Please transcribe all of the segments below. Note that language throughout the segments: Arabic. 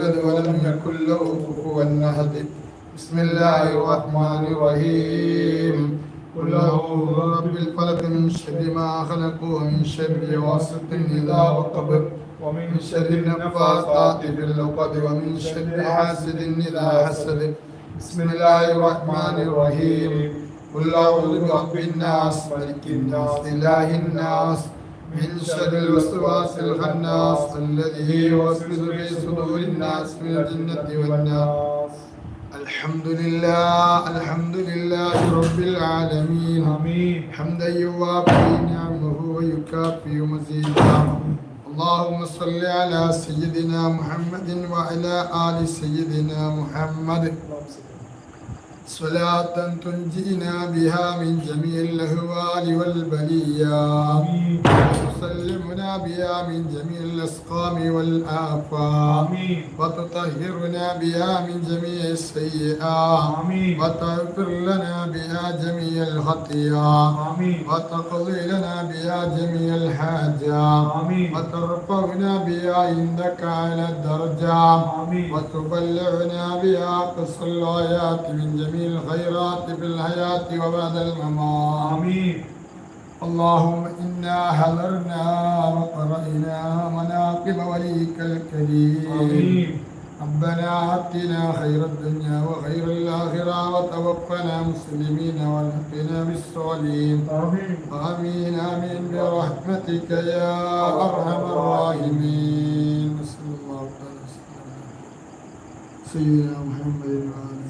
ولم يكن له كفوا احد بسم الله الرحمن الرحيم قل اعوذ برب الفلق من شر ما خلق ومن شر غاسق اذا وقب ومن شر النفاثات في العقد ومن شر حاسد اذا حسد بسم الله الرحمن الرحيم قل اعوذ برب الناس ملك الناس اله الناس من شر الوسواس الخناس الذي يوسوس في صدور الناس من الجنة والناس الحمد لله الحمد لله رب العالمين آمين حمدا يوافي نعمه ويكافئ مزيدا اللهم صل على سيدنا محمد وعلى آل سيدنا محمد صلاة تنجينا بها من جميع الأهوال والبليات آمين وتسلمنا بها من جميع الأسقام والآفات وتطهرنا بها من جميع السيئات. وتغفر لنا بها جميع الخطيئات. وتقضي لنا بها جميع الحاجات. وترفعنا بها عندك على الدرجات. وتبلغنا بها قصر الآيات من جميع الخيرات في الحياة وبعد الممات. آمين. اللهم إنا حضرنا وقرأنا مناقب وليك الكريم. آمين. ربنا آتنا خير الدنيا وخير الآخرة وتوفنا مسلمين والحقنا بالصالحين. آمين. آمين آمين. برحمتك يا أرحم الراحمين. صلى الله عليه وسلم. سيدنا محمد وآله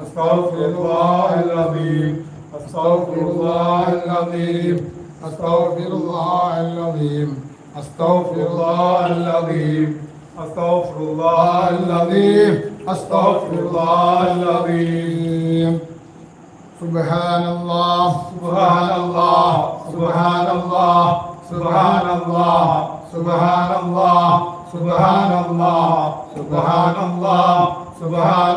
أستغفر الله العظيم. أستغفر الله العظيم. أستغفر الله العظيم. أستغفر الله العظيم. أستغفر الله العظيم. أستغفر الله العظيم. سبحان الله سبحان الله سبحان الله سبحان الله سبحان الله سبحان الله سبحان الله سبحان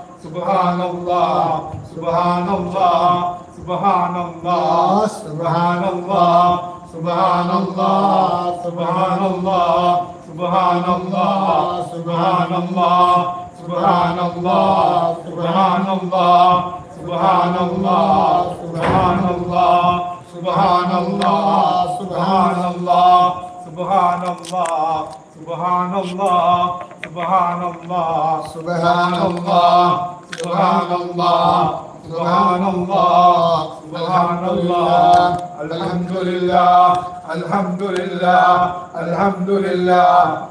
സുബാനല്ലാ സുബാനല്ലാ സുബാനല്ലാ സുബാനല്ലാ സുബാനല്ലാ സുബാനല്ലാ സുബാനല്ലാ സുബാനല്ലാ സുബാനല്ലാ സുബാനല്ലാ സുബാനല്ലാ സുബാനല്ലാ സുബാനല്ലാ സുബാനല്ലാ Subhanallah, Subhanallah, Subhanallah, Subhanallah, Subhanallah, Subhanallah, Subhanallah, Alhamdulillah, Alhamdulillah, Alhamdulillah.